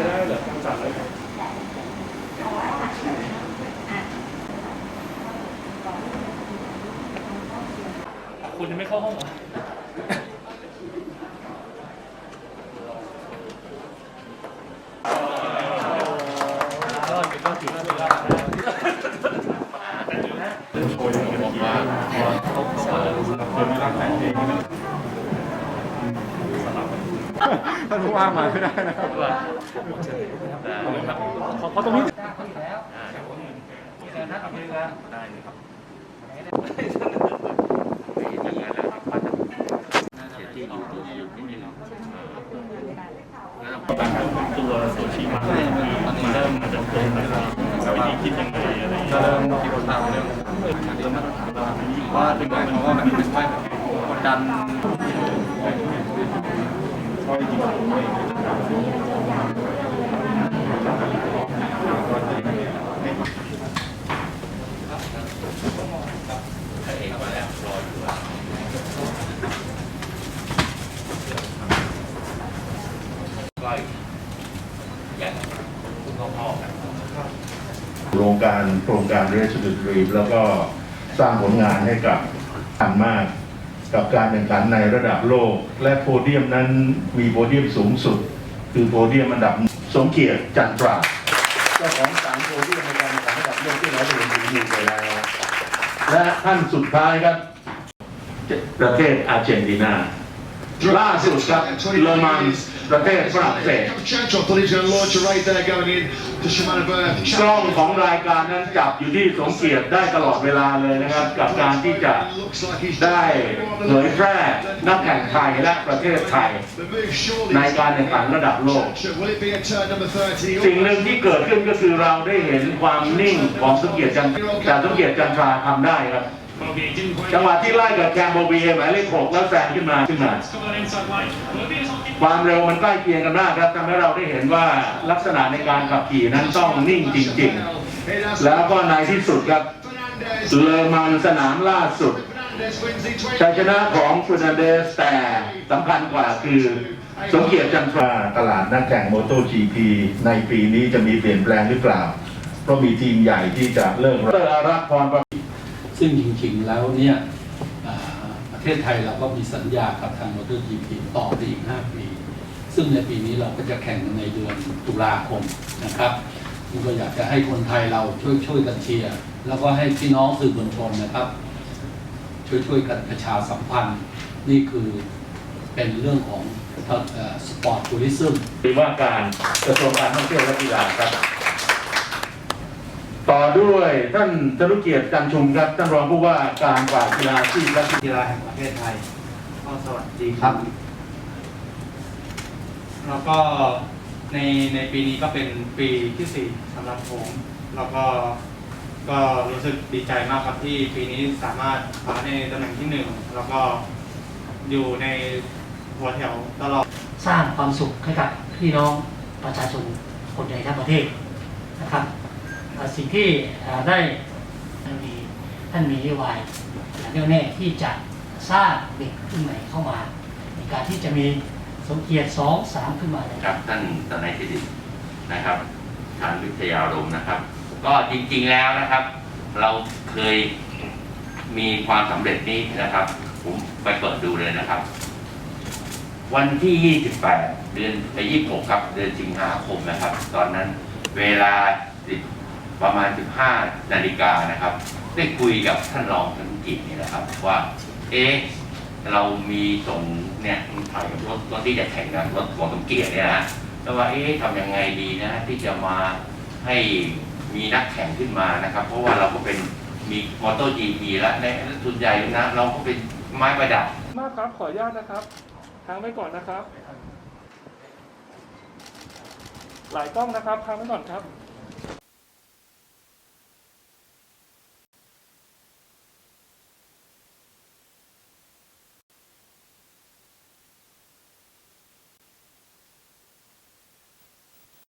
ไม่ได้เหรอต้องจัดเลยคุณยังไม่เข้าห้องเหรอก็ก็ถือว่า ท่านผู้ว่ามาไม่ได้นะครับว่าเอาเลยครับขอขอตรงนี้ ได้เขาอยู่แล้วมีแต่นัดอเมริกาได้เลยครับตัวตัวชีมามันเริ่มมาจากตรงไหนวิธีคิดยังไงอะไรอย่างเงี้ยเริ่มที่คนตามเรื่องเรื่องมาตรฐานว่าถึงหมายความว่าแบบเป็นไปแบบกดดัน โครงการโครงการเรส d ดรีมแล้วก็สร้างผลงานให้กับทันมาก กับการแข่งขันในระดับโลก และโพเดียมนั้นมีโพเดียมสูงสุด คือโพเดียมอันดับสมเกียรติจันทราเจ้าของสามโพเดียมในการแข่งขันระดับโลกที่เราได้เห็นถึงมือไปแล้วและท่านสุดท้ายครับ ประเทศอาร์เจนตินาล่าสุดครับเลอมันส์ ประเทศฝรั่งเศส Chancho, I thought he was going to launch a right there going in to Shimano Bird. กล้องของรายการนั้นจับอยู่ที่สมเกียรติได้ตลอดเวลาเลยนะครับ กับการที่จะ Looks like he's ได้เผยแพร่นักแข่งไทยและประเทศไทย The move surely ในการแข่งขันระดับโลก Chancho, Will it be a turn number 30? สิ่งหนึ่งที่เกิดขึ้นก็คือเราได้เห็นความนิ่งของสมเกียรติจันทราแต่สมเกียรติจันทราทำได้ครับจังหวะที่ไล่กับแคมโบเบียหมายเลขหกแล้วแซงขึ้นมาขึ้นมา ความเร็วมันใกล้เคียงกันมากครับทำให้เราได้เห็นว่าลักษณะในการขับขี่นั้นต้องนิ่งจริง ๆ แล้วก็ในที่สุดครับ Fernandez. เลอมันสนามล่าสุด Fernandez wins the ชัยชนะของฟูนาเดสแต่สำคัญกว่าคือสมเกียรติจันทราตลาดนักแข่งโมโต GP ในปีนี้จะมีเปลี่ยนแปลงหรือเปล่า เพราะมีทีมใหญ่ที่จะเลิกเตอร์อารักษ์พรประซึ่งจริงๆแล้วเนี่ยอ่า ประเทศไทยเราก็มีสัญญากับทางมอเตอร์จีพีต่อไปอีก 5 ปี ซึ่งในปีนี้เราก็จะแข่งในเดือนตุลาคมนะครับซึ่งก็อยากจะให้คนไทยเราช่วยช่วยกันเชียร์แล้วก็ให้พี่น้องสื่อมวลชนนะครับ ช่วยช่วยกันประชาสัมพันธ์ นี่คือเป็นเรื่องของสปอร์ตทัวริซึมหรือว่าการกระทรวงการท่องเที่ยวและกีฬาครับ ต่อด้วยท่านธนุเกียรติจันชุมครับท่านรองผู้ว่าการฝ่ายกีฬาที่และกีฬาแห่งประเทศไทยก็สวัสดีครับ แล้วก็ในในปีนี้ก็เป็นปีที่สี่สำหรับผมแล้วก็ก็รู้สึกดีใจมากครับที่ปีนี้สามารถคว้าในตำแหน่งที่หนึ่งแล้วก็อยู่ในหัวแถวตลอดสร้างความสุขให้กับพี่น้องประชาชนคนในทั้งประเทศนะครับเอ่อ สิ่งที่เอ่อได้มีท่านมีนโยบายแน่วแน่ที่จะสร้างเด็กขึ้นใหม่เข้ามา ในการที่จะมีสมเกียรติสองสามขึ้นมาครับท่านตนายธิดินะครับทางวิทยาลมนะครับ ก็จริงๆแล้วนะครับ เราเคยมีความสำเร็จนี้นะครับ ผมไปเปิดดูเลยนะครับ วันที่ 28 เดือนไป26 ครับ เดือนสิงหาคมนะครับ ตอนนั้นเวลา10 ประมาณ 15 นาฬิกานะครับ ได้คุยกับท่านรองธนกิจนี่แหละครับ ว่า เอ๊ะเรามีส่งเนี่ยถ่ายรถรถที่จะแข่งกันรถของสมเกียรติเนี่ยนะแล้วว่าเอ๊ะทำยังไงดีนะที่จะมาให้มีนักแข่งขึ้นมานะครับ เพราะว่าเราก็เป็นมีมอเตอร์จีพีแล้วในส่วนใหญ่นะเราก็เป็นไม้ประดับ มากครับขออนุญาตนะครับค้างไว้ก่อนนะครับ หลายกล้องนะครับค้างไว้ก่อนครับ